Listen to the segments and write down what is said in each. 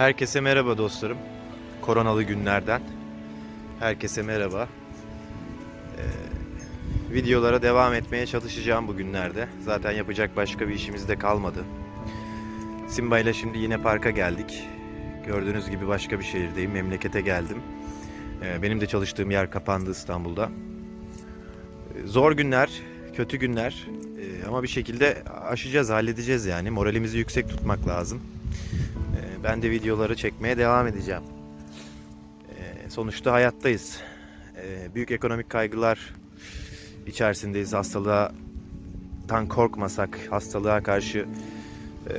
Herkese merhaba dostlarım. Koronalı günlerden. Herkese merhaba. Ee, videolara devam etmeye çalışacağım bugünlerde. Zaten yapacak başka bir işimiz de kalmadı. Simba ile şimdi yine parka geldik. Gördüğünüz gibi başka bir şehirdeyim. Memlekete geldim. Ee, benim de çalıştığım yer kapandı İstanbul'da. Ee, zor günler, kötü günler. Ee, ama bir şekilde aşacağız, halledeceğiz yani. Moralimizi yüksek tutmak lazım. Ben de videoları çekmeye devam edeceğim. Ee, Sonuçta hayattayız. Ee, Büyük ekonomik kaygılar içerisindeyiz. Hastalığa korkmasak, hastalığa karşı e,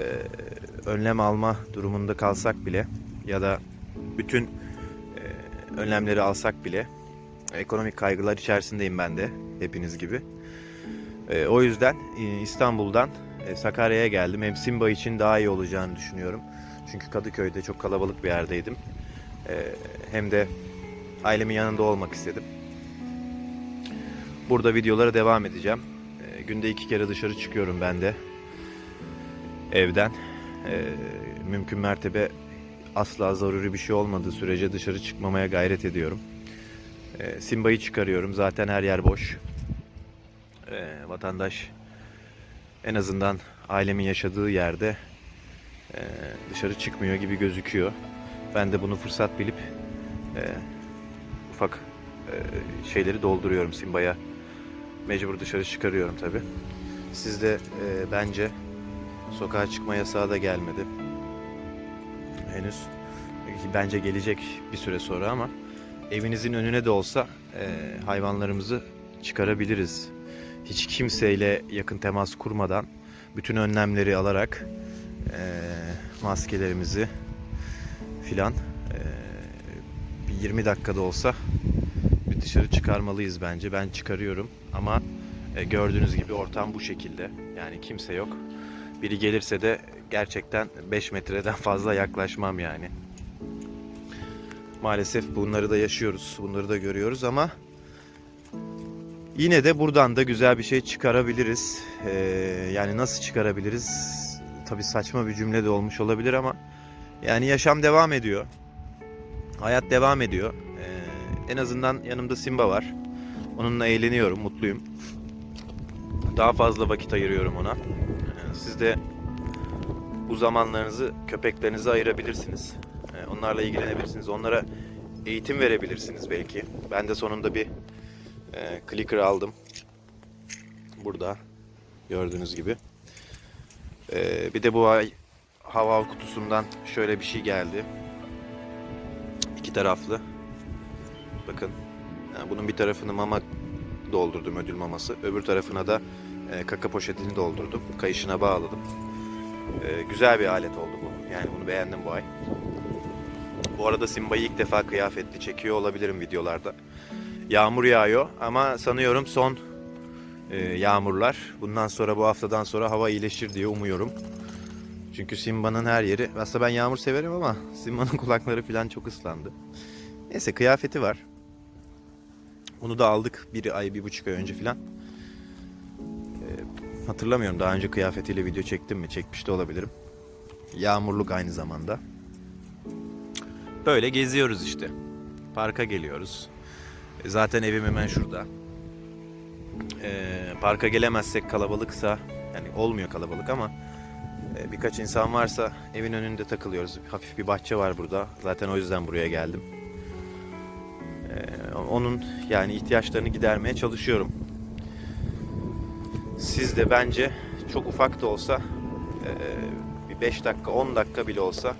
önlem alma durumunda kalsak bile ya da bütün e, önlemleri alsak bile ekonomik kaygılar içerisindeyim ben de hepiniz gibi. E, O yüzden İstanbul'dan Sakarya'ya geldim. Hem Simba için daha iyi olacağını düşünüyorum. Çünkü Kadıköy'de çok kalabalık bir yerdeydim. Ee, hem de ailemin yanında olmak istedim. Burada videolara devam edeceğim. Ee, günde iki kere dışarı çıkıyorum ben de. Evden. Ee, mümkün mertebe asla zaruri bir şey olmadığı sürece dışarı çıkmamaya gayret ediyorum. Ee, Simba'yı çıkarıyorum. Zaten her yer boş. Ee, vatandaş en azından ailemin yaşadığı yerde e, dışarı çıkmıyor gibi gözüküyor. Ben de bunu fırsat bilip e, ufak e, şeyleri dolduruyorum Simba'ya. Mecbur dışarı çıkarıyorum tabi. Sizde e, bence sokağa çıkma yasağı da gelmedi. Henüz. Bence gelecek bir süre sonra ama evinizin önüne de olsa e, hayvanlarımızı çıkarabiliriz. Hiç kimseyle yakın temas kurmadan bütün önlemleri alarak e, maskelerimizi filan bir 20 dakikada olsa bir dışarı çıkarmalıyız bence. Ben çıkarıyorum ama gördüğünüz gibi ortam bu şekilde. Yani kimse yok. Biri gelirse de gerçekten 5 metreden fazla yaklaşmam yani. Maalesef bunları da yaşıyoruz. Bunları da görüyoruz ama yine de buradan da güzel bir şey çıkarabiliriz. Ee, yani nasıl çıkarabiliriz? Tabii saçma bir cümle de olmuş olabilir ama yani yaşam devam ediyor. Hayat devam ediyor. Ee, en azından yanımda Simba var. Onunla eğleniyorum, mutluyum. Daha fazla vakit ayırıyorum ona. Ee, siz de bu zamanlarınızı köpeklerinize ayırabilirsiniz. Ee, onlarla ilgilenebilirsiniz. Onlara eğitim verebilirsiniz belki. Ben de sonunda bir e, clicker aldım. Burada gördüğünüz gibi. Ee, bir de bu ay hava kutusundan şöyle bir şey geldi. İki taraflı. Bakın. yani bunun bir tarafını mama doldurdum ödül maması. Öbür tarafına da e, kaka poşetini doldurdum. Kayışına bağladım. E, güzel bir alet oldu bu. Yani bunu beğendim bu ay. Bu arada Simba'yı ilk defa kıyafetli çekiyor olabilirim videolarda. Yağmur yağıyor ama sanıyorum son yağmurlar. Bundan sonra bu haftadan sonra hava iyileşir diye umuyorum. Çünkü Simba'nın her yeri... Aslında ben yağmur severim ama Simba'nın kulakları falan çok ıslandı. Neyse kıyafeti var. Onu da aldık bir ay, bir buçuk ay önce falan. Ee, hatırlamıyorum daha önce kıyafetiyle video çektim mi? Çekmiş de olabilirim. Yağmurluk aynı zamanda. Böyle geziyoruz işte. Parka geliyoruz. E, Zaten evim hemen şurada. Ee, parka gelemezsek kalabalıksa yani olmuyor kalabalık ama e, birkaç insan varsa evin önünde takılıyoruz. Hafif bir bahçe var burada. Zaten o yüzden buraya geldim. Ee, onun yani ihtiyaçlarını gidermeye çalışıyorum. Siz de bence çok ufak da olsa e, bir 5 dakika 10 dakika bile olsa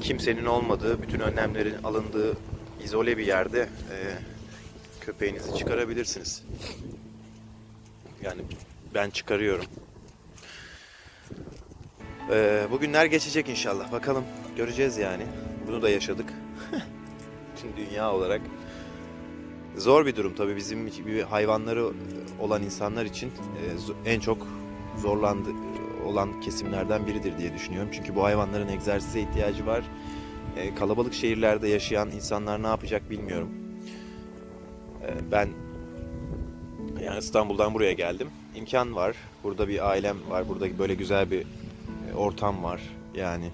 kimsenin olmadığı, bütün önlemlerin alındığı izole bir yerde e, köpeğinizi çıkarabilirsiniz. Yani ben çıkarıyorum. Ee, bugünler geçecek inşallah. Bakalım göreceğiz yani. Bunu da yaşadık. Tüm dünya olarak. Zor bir durum tabii bizim gibi hayvanları olan insanlar için e, en çok zorlandı olan kesimlerden biridir diye düşünüyorum. Çünkü bu hayvanların egzersize ihtiyacı var. E, kalabalık şehirlerde yaşayan insanlar ne yapacak bilmiyorum. E, ben yani İstanbul'dan buraya geldim. İmkan var. Burada bir ailem var. Burada böyle güzel bir e, ortam var. Yani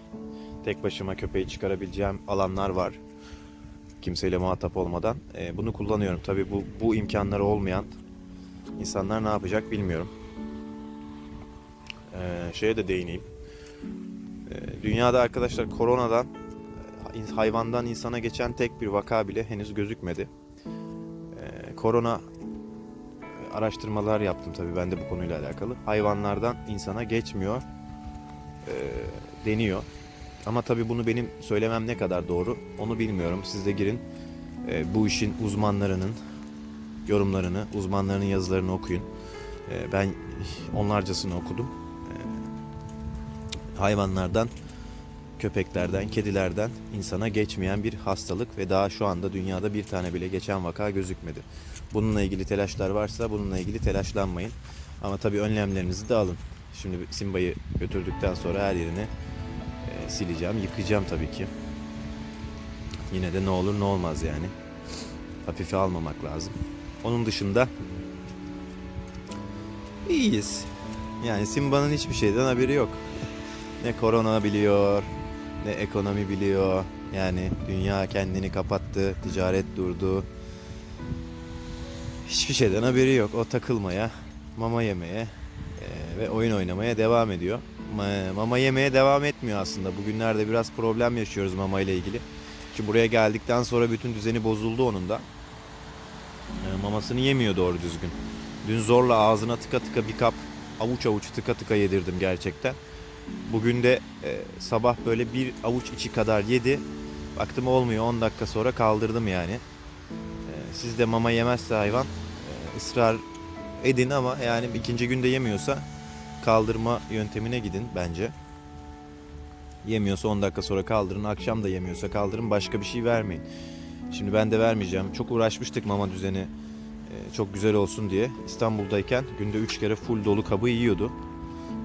tek başıma köpeği çıkarabileceğim alanlar var. Kimseyle muhatap olmadan. E, bunu kullanıyorum. Tabii bu, bu imkanları olmayan insanlar ne yapacak bilmiyorum. E, şeye de değineyim. Dünyada arkadaşlar koronadan hayvandan insana geçen tek bir vaka bile henüz gözükmedi. Korona e, araştırmalar yaptım tabii ben de bu konuyla alakalı. Hayvanlardan insana geçmiyor e, deniyor. Ama tabii bunu benim söylemem ne kadar doğru onu bilmiyorum. Siz de girin e, bu işin uzmanlarının yorumlarını, uzmanlarının yazılarını okuyun. E, ben onlarcasını okudum. E, hayvanlardan, köpeklerden, kedilerden insana geçmeyen bir hastalık ve daha şu anda dünyada bir tane bile geçen vaka gözükmedi. Bununla ilgili telaşlar varsa bununla ilgili telaşlanmayın. Ama tabii önlemlerinizi de alın. Şimdi Simba'yı götürdükten sonra her yerini e, sileceğim, yıkayacağım tabii ki. Yine de ne olur ne olmaz yani. Hafife almamak lazım. Onun dışında iyiyiz. Yani Simba'nın hiçbir şeyden haberi yok. ne korona biliyor, ne ekonomi biliyor. Yani dünya kendini kapattı, ticaret durdu. Hiçbir şeyden haberi yok. O takılmaya, mama yemeye e, ve oyun oynamaya devam ediyor. Ma- Mama yemeye devam etmiyor aslında. Bugünlerde biraz problem yaşıyoruz mama ile ilgili. Çünkü buraya geldikten sonra bütün düzeni bozuldu onun da. E, Mamasını yemiyor doğru düzgün. Dün zorla ağzına tıka tıka bir kap avuç avuç tıka tıka yedirdim gerçekten. Bugün de e, sabah böyle bir avuç içi kadar yedi. Baktım olmuyor 10 dakika sonra kaldırdım yani. E, siz de mama yemezse hayvan ısrar edin ama yani ikinci günde yemiyorsa kaldırma yöntemine gidin bence. Yemiyorsa 10 dakika sonra kaldırın. Akşam da yemiyorsa kaldırın. Başka bir şey vermeyin. Şimdi ben de vermeyeceğim. Çok uğraşmıştık mama düzeni e, çok güzel olsun diye. İstanbul'dayken günde 3 kere full dolu kabı yiyordu.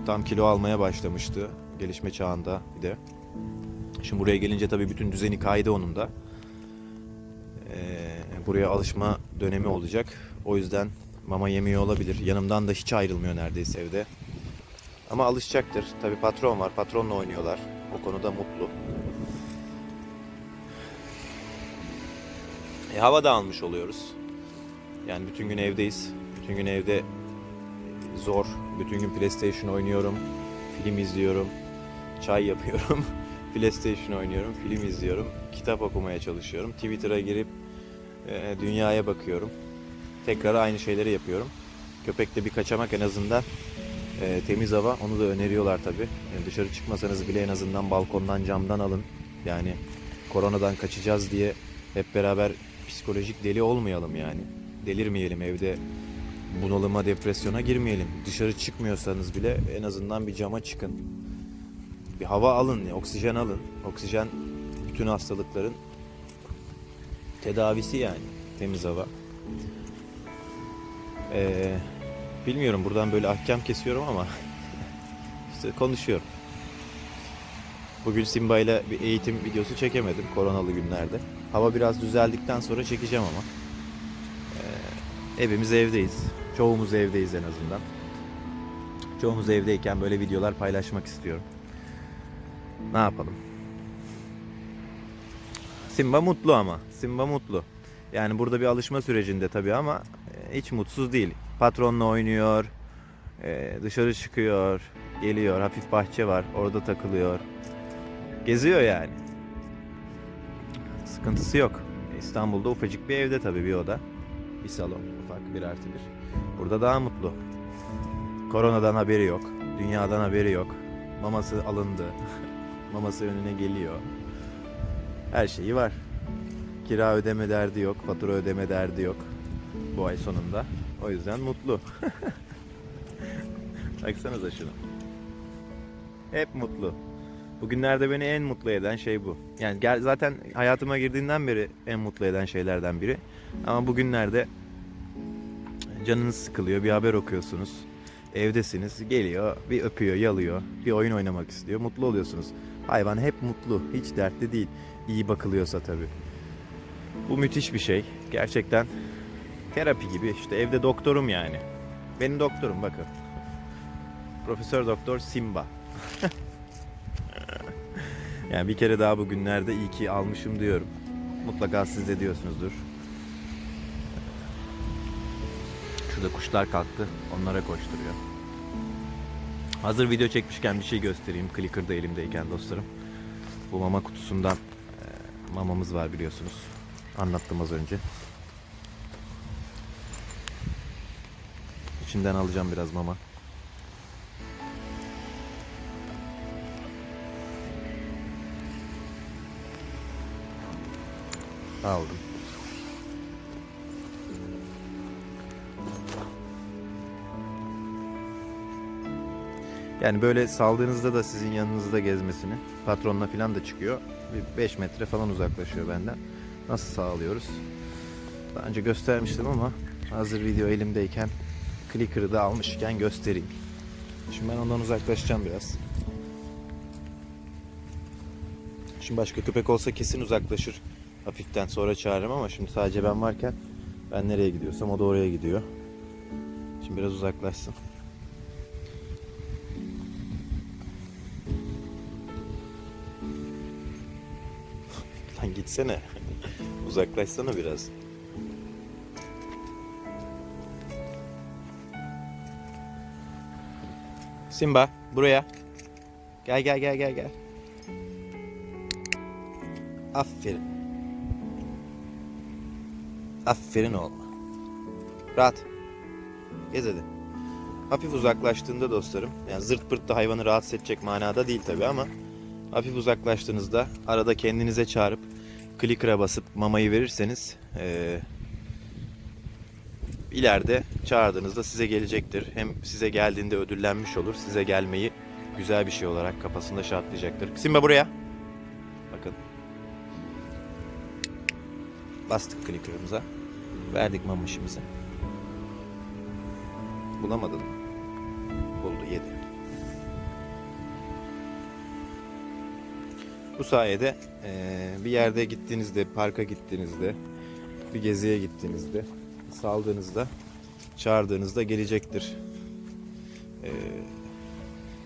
Tam kilo almaya başlamıştı. Gelişme çağında bir de. Şimdi buraya gelince tabii bütün düzeni kaydı onun da. Ee, buraya alışma dönemi olacak. O yüzden mama yemiyor olabilir. Yanımdan da hiç ayrılmıyor neredeyse evde. Ama alışacaktır. Tabii patron var. Patronla oynuyorlar. O konuda mutlu. E, hava da almış oluyoruz. Yani bütün gün evdeyiz. Bütün gün evde zor. Bütün gün PlayStation oynuyorum. Film izliyorum. Çay yapıyorum. PlayStation oynuyorum. Film izliyorum. Kitap okumaya çalışıyorum. Twitter'a girip e, dünyaya bakıyorum. Tekrar aynı şeyleri yapıyorum. Köpekte bir kaçamak en azından e, temiz hava. Onu da öneriyorlar tabii. Yani dışarı çıkmasanız bile en azından balkondan camdan alın. Yani koronadan kaçacağız diye hep beraber psikolojik deli olmayalım yani. Delirmeyelim evde bunalıma, depresyona girmeyelim. Dışarı çıkmıyorsanız bile en azından bir cama çıkın. Bir hava alın, oksijen alın. Oksijen bütün hastalıkların tedavisi yani. Temiz hava. Ee, bilmiyorum buradan böyle ahkam kesiyorum ama işte konuşuyorum. Bugün Simba ile bir eğitim videosu çekemedim koronalı günlerde. Hava biraz düzeldikten sonra çekeceğim ama. Ee, hepimiz evdeyiz. Çoğumuz evdeyiz en azından. Çoğumuz evdeyken böyle videolar paylaşmak istiyorum. Ne yapalım? Simba mutlu ama. Simba mutlu. Yani burada bir alışma sürecinde tabii ama hiç mutsuz değil. Patronla oynuyor, e, dışarı çıkıyor, geliyor, hafif bahçe var, orada takılıyor. Geziyor yani. Sıkıntısı yok. İstanbul'da ufacık bir evde tabii bir oda. Bir salon, ufak bir artı bir. Burada daha mutlu. Koronadan haberi yok. Dünyadan haberi yok. Maması alındı. Maması önüne geliyor. Her şeyi var. Kira ödeme derdi yok, fatura ödeme derdi yok bu ay sonunda. O yüzden mutlu. Baksanıza şuna. Hep mutlu. Bugünlerde beni en mutlu eden şey bu. Yani zaten hayatıma girdiğinden beri en mutlu eden şeylerden biri. Ama bugünlerde canınız sıkılıyor, bir haber okuyorsunuz. Evdesiniz, geliyor, bir öpüyor, yalıyor, bir oyun oynamak istiyor, mutlu oluyorsunuz. Hayvan hep mutlu, hiç dertli değil. İyi bakılıyorsa tabii. Bu müthiş bir şey. Gerçekten terapi gibi işte evde doktorum yani. Benim doktorum bakın. Profesör Doktor Simba. Yani bir kere daha bugünlerde iyi ki almışım diyorum. Mutlaka siz de diyorsunuzdur. Şurada kuşlar kalktı. Onlara koşturuyor. Hazır video çekmişken bir şey göstereyim. Clicker da elimdeyken dostlarım. Bu mama kutusundan e, mamamız var biliyorsunuz. Anlattım az önce. İçinden alacağım biraz mama. Aldım. Yani böyle saldığınızda da sizin yanınızda gezmesini patronla falan da çıkıyor. Bir 5 metre falan uzaklaşıyor benden. Nasıl sağlıyoruz? Daha önce göstermiştim ama hazır video elimdeyken clicker'ı da almışken göstereyim. Şimdi ben ondan uzaklaşacağım biraz. Şimdi başka köpek olsa kesin uzaklaşır. Hafiften sonra çağırırım ama şimdi sadece ben varken ben nereye gidiyorsam o da oraya gidiyor. Şimdi biraz uzaklaşsın. Lan gitsene. Uzaklaşsana biraz. Simba buraya. Gel gel gel gel gel. Aferin. Aferin oğlum. Rahat. Gez hadi. Hafif uzaklaştığında dostlarım, yani zırt pırt da hayvanı rahatsız edecek manada değil tabi ama hafif uzaklaştığınızda arada kendinize çağırıp clicker'a basıp mamayı verirseniz eee ileride çağırdığınızda size gelecektir. Hem size geldiğinde ödüllenmiş olur. Size gelmeyi güzel bir şey olarak kafasında şartlayacaktır. Simba buraya. Bakın. Bastık clicker'ımıza. Verdik mamışımızı. Bulamadın mı? Buldu yedi. Bu sayede eee, bir yerde gittiğinizde, parka gittiğinizde, bir geziye gittiğinizde, saldığınızda, çağırdığınızda gelecektir. Eee,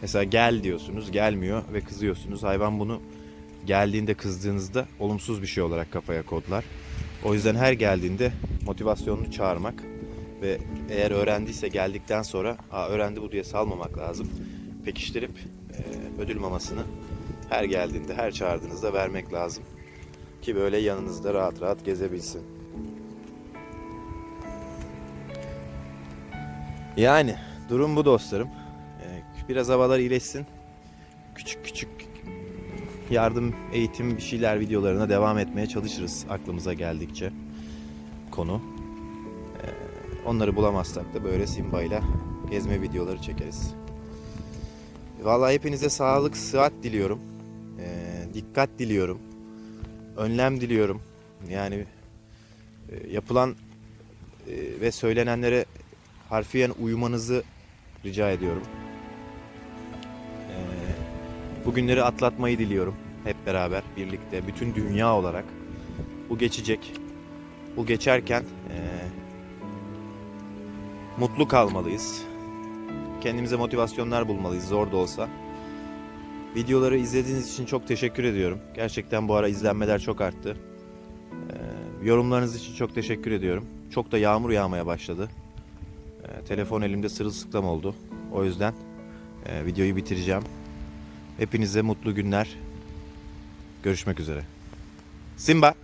mesela gel diyorsunuz, gelmiyor ve kızıyorsunuz. Hayvan bunu geldiğinde kızdığınızda olumsuz bir şey olarak kafaya kodlar. O yüzden her geldiğinde motivasyonunu çağırmak ve eğer öğrendiyse geldikten sonra Aa, öğrendi bu diye salmamak lazım. Pekiştirip eee, ödül mamasını her geldiğinde, her çağırdığınızda vermek lazım. Ki böyle yanınızda rahat rahat gezebilsin. Yani durum bu dostlarım. Ee, Biraz havalar iyileşsin. Küçük küçük yardım, eğitim bir şeyler videolarına devam etmeye çalışırız aklımıza geldikçe konu. Ee, Onları bulamazsak da böyle Simba'yla gezme videoları çekeriz. Vallahi hepinize sağlık, sıhhat diliyorum. Ee, dikkat diliyorum. Önlem diliyorum. Yani e, yapılan e, ve söylenenlere harfiyen uyumanızı rica ediyorum. Ee, bugünleri atlatmayı diliyorum. Hep beraber, birlikte, bütün dünya olarak. Bu geçecek. Bu geçerken e, mutlu kalmalıyız. Kendimize motivasyonlar bulmalıyız zor da olsa. Videoları izlediğiniz için çok teşekkür ediyorum. Gerçekten bu ara izlenmeler çok arttı. Ee, yorumlarınız için çok teşekkür ediyorum. Çok da yağmur yağmaya başladı. Telefon elimde sırılsıklam oldu. O yüzden e, videoyu bitireceğim. Hepinize mutlu günler. Görüşmek üzere. Simba.